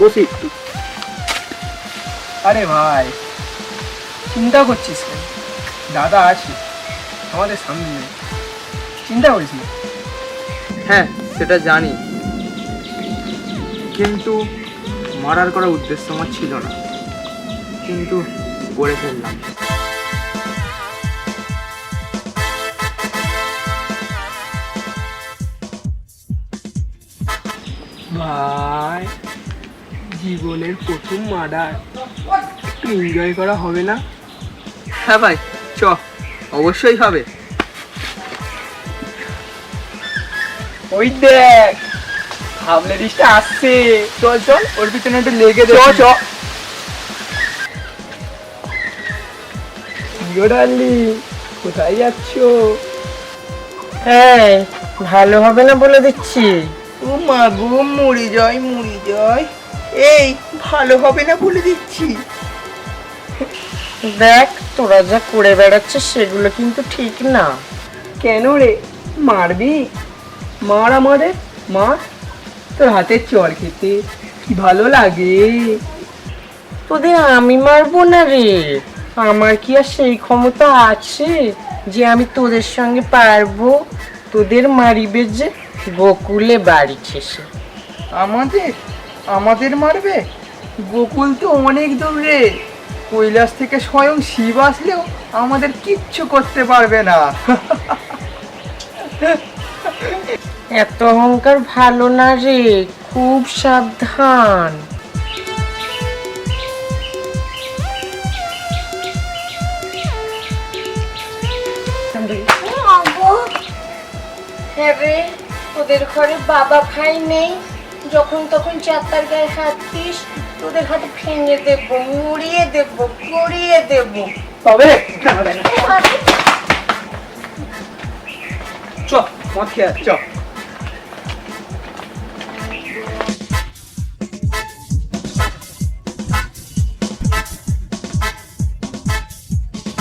বসি। একটু আরে ভাই চিন্তা করছিস কেন? দাদা আছে আমাদের সামনে চিন্তা করিস না। হ্যাঁ সেটা জানি। কিন্তু মারার করার উদ্দেশ্য আমার ছিল না। কিন্তু করে ফেললাম ভাই জীবনের প্রথম মার্ডার। একটু এনজয় করা হবে না? হ্যাঁ ভাই চ অবশ্যই হবে। ওই দেখ ভাবলে আসছে। চল চল ওর পিছনে একটু লেগে দে চ কোথায় যাচ্ছ? হ্যাঁ ভালো হবে না বলে দিচ্ছি। ও মা গো মরে যায় মরে যায় এই ভালো হবে না বলে দিচ্ছি। দেখ তোরা যা করে বেড়াচ্ছিস সেগুলো কিন্তু ঠিক না। কেন রে? মারবি? মার আমাদের মার। তোর হাতের চর খেতে কি ভালো লাগে। তোদের আমি মারবো না রে। আমার কি আর সেই ক্ষমতা আছে যে আমি তোদের সঙ্গে পারব? তোদের মারিবে যে গোকুলে বাড়ি শেষে আমাদের? আমাদের মারবে? গোকুল তো অনেক দূর রে। কৈলাস থেকে স্বয়ং শিব আসলেও আমাদের কিচ্ছু করতে পারবে না। এত অহংকার ভালো না রে খুব সাবধান। হ্যাঁ রে তোদের ঘরে বাবা ভাই নেই? যখন তখন চাতার গায়ে হাত দিস তোদের হাতে ভেঙে দেবো মুড়িয়ে দেবো গড়িয়ে দেবো। তবে চ মদ খেয়ে চ